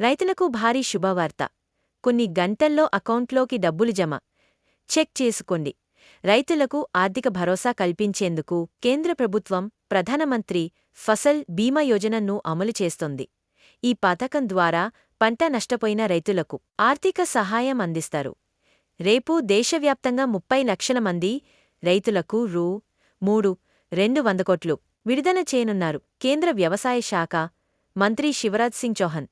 రైతులకు భారీ శుభవార్త. కొన్ని గంటల్లో అకౌంట్లోకి డబ్బులు జమ. చెక్ చేసుకోండి. రైతులకు ఆర్థిక భరోసా కల్పించేందుకు కేంద్ర ప్రభుత్వం ప్రధానమంత్రి ఫసల్ బీమా యోజనను అమలు చేస్తోంది. ఈ పథకం ద్వారా పంట నష్టపోయిన రైతులకు ఆర్థిక సహాయం అందిస్తారు. రేపు దేశవ్యాప్తంగా ముప్పై లక్షల మంది రైతులకు రూ. మూడు రెండు వంద కోట్లు విడుదల చేయనున్నారు కేంద్ర వ్యవసాయ శాఖ మంత్రి శివరాజ్ సింగ్ చౌహాన్.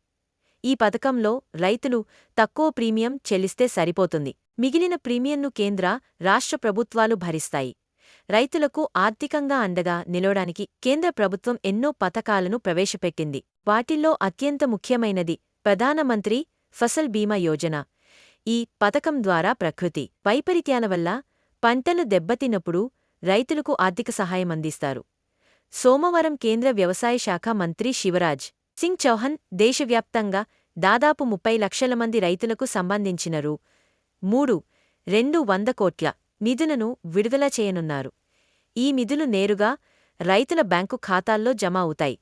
ఈ పథకంలో రైతులు తక్కువ ప్రీమియం చెల్లిస్తే సరిపోతుంది. మిగిలిన ప్రీమియంను కేంద్ర రాష్ట్ర ప్రభుత్వాలు భరిస్తాయి. రైతులకు ఆర్థికంగా అండగా నిలవడానికి కేంద్ర ప్రభుత్వం ఎన్నో పథకాలను ప్రవేశపెట్టింది. వాటిల్లో అత్యంత ముఖ్యమైనది ప్రధానమంత్రి ఫసల్ బీమా యోజన. ఈ పథకం ద్వారా ప్రకృతి వైపరీత్యాల వల్ల పంటలు దెబ్బతిన్నప్పుడు రైతులకు ఆర్థిక సహాయం అందిస్తారు. సోమవారం కేంద్ర వ్యవసాయ శాఖ మంత్రి శివరాజ్ సింగ్ చౌహాన్ దేశవ్యాప్తంగా దాదాపు ముప్పై లక్షల మంది రైతులకు సంబంధించిన రూ మూడు రెండు వంద కోట్ల నిధులను విడుదల చేయనున్నారు. ఈ నిధులు నేరుగా రైతుల బ్యాంకు ఖాతాల్లో జమ అవుతాయి.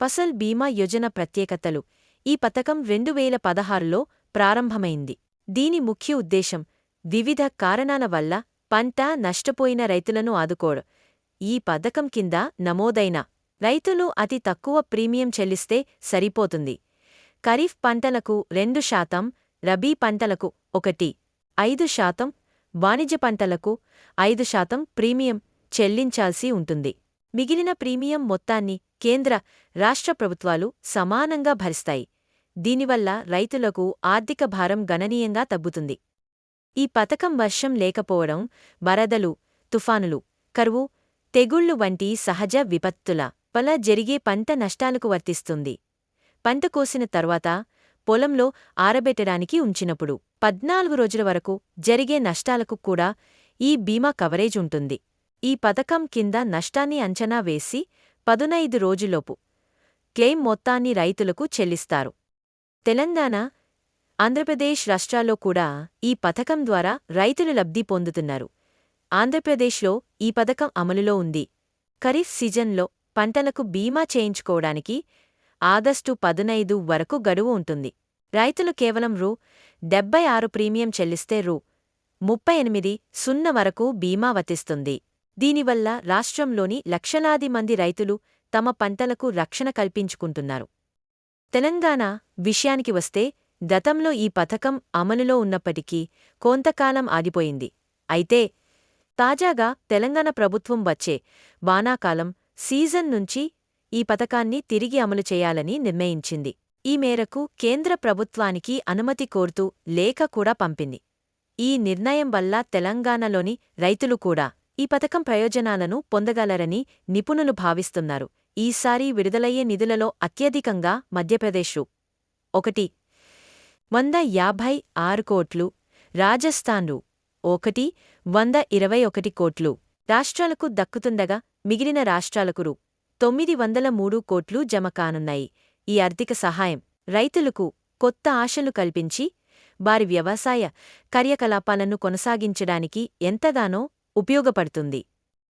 ఫసల్ బీమా యోజన ప్రత్యేకతలు ఈ పథకం రెండు వేల పదహారులో ప్రారంభమైంది. దీని ముఖ్య ఉద్దేశం వివిధ కారణాల వల్ల పంట నష్టపోయిన రైతులను ఆదుకోడు ఈ పథకం కింద నమోదైన రైతులు అతి తక్కువ ప్రీమియం చెల్లిస్తే సరిపోతుంది. ఖరీఫ్ పంటలకు రెండు శాతం రబీ పంటలకు ఒకటి ఐదు శాతం వాణిజ్య పంటలకు ఐదు శాతం ప్రీమియం చెల్లించాల్సి ఉంటుంది. మిగిలిన ప్రీమియం మొత్తాన్ని కేంద్ర రాష్ట్ర ప్రభుత్వాలు సమానంగా భరిస్తాయి. దీనివల్ల రైతులకు ఆర్థిక భారం గణనీయంగా తగ్గుతుంది. ఈ పథకం వర్షం లేకపోవడం వరదలు తుఫానులు కరువు తెగుళ్ళు వంటి సహజ విపత్తుల వల్ల జరిగే పంట నష్టాలకు వర్తిస్తుంది. పంట కోసిన తర్వాత పొలంలో ఆరబెట్టడానికి ఉంచినప్పుడు పద్నాలుగు రోజుల వరకు జరిగే నష్టాలకు కూడా ఈ బీమా కవరేజ్ ఉంటుంది. ఈ పథకం కింద నష్టాన్ని అంచనా వేసి పదునైదు రోజులోపు క్లెయిమ్ మొత్తాన్ని రైతులకు చెల్లిస్తారు. తెలంగాణ ఆంధ్రప్రదేశ్ రాష్ట్రాల్లో కూడా ఈ పథకం ద్వారా రైతులు లబ్ధి పొందుతున్నారు. ఆంధ్రప్రదేశ్లో ఈ పథకం అమలులో ఉంది. ఖరీఫ్ సీజన్లో పంటలకు బీమా చేయించుకోవడానికి ఆగస్టు పదునైదు వరకు గడువు ఉంటుంది. రైతులు కేవలం రూ. డెబ్బై ఆరు ప్రీమియం చెల్లిస్తే రూ. ముప్పై ఎనిమిది సున్న వరకు బీమా వతిస్తుంది దీనివల్ల రాష్ట్రంలోని లక్షలాది మంది రైతులు తమ పంటలకు రక్షణ కల్పించుకుంటున్నారు. తెలంగాణ విషయానికి వస్తే గతంలో ఈ పథకం అమలులో ఉన్నప్పటికీ కొంతకాలం ఆగిపోయింది. అయితే తాజాగా తెలంగాణ ప్రభుత్వం వచ్చే వానాకాలం సీజన్ నుంచి ఈ పథకాన్ని తిరిగి అమలు చేయాలని నిర్ణయించింది. ఈ మేరకు కేంద్ర ప్రభుత్వానికి అనుమతి కోరుతూ లేఖ కూడా పంపింది. ఈ నిర్ణయం వల్ల తెలంగాణలోని రైతులు కూడా ఈ పథకం ప్రయోజనాలను పొందగలరని నిపుణులు భావిస్తున్నారు. ఈసారి విడుదలయ్యే నిధులలో అత్యధికంగా మధ్యప్రదేశ్ ఒకటి వంద యాభై ఆరు కోట్లు రాజస్థాన్లు ఒకటి వంద ఇరవై ఒకటి కోట్లు రాష్ట్రాలకు దక్కుతుండగా మిగిలిన రాష్ట్రాలకు రూ. తొమ్మిది వందల మూడు కోట్లు జమ కానున్నాయి. ఈ ఆర్థిక సహాయం రైతులకు కొత్త ఆశలు కల్పించి వారి వ్యవసాయ కార్యకలాపాలను కొనసాగించడానికి ఎంతగానో ఉపయోగపడుతుంది.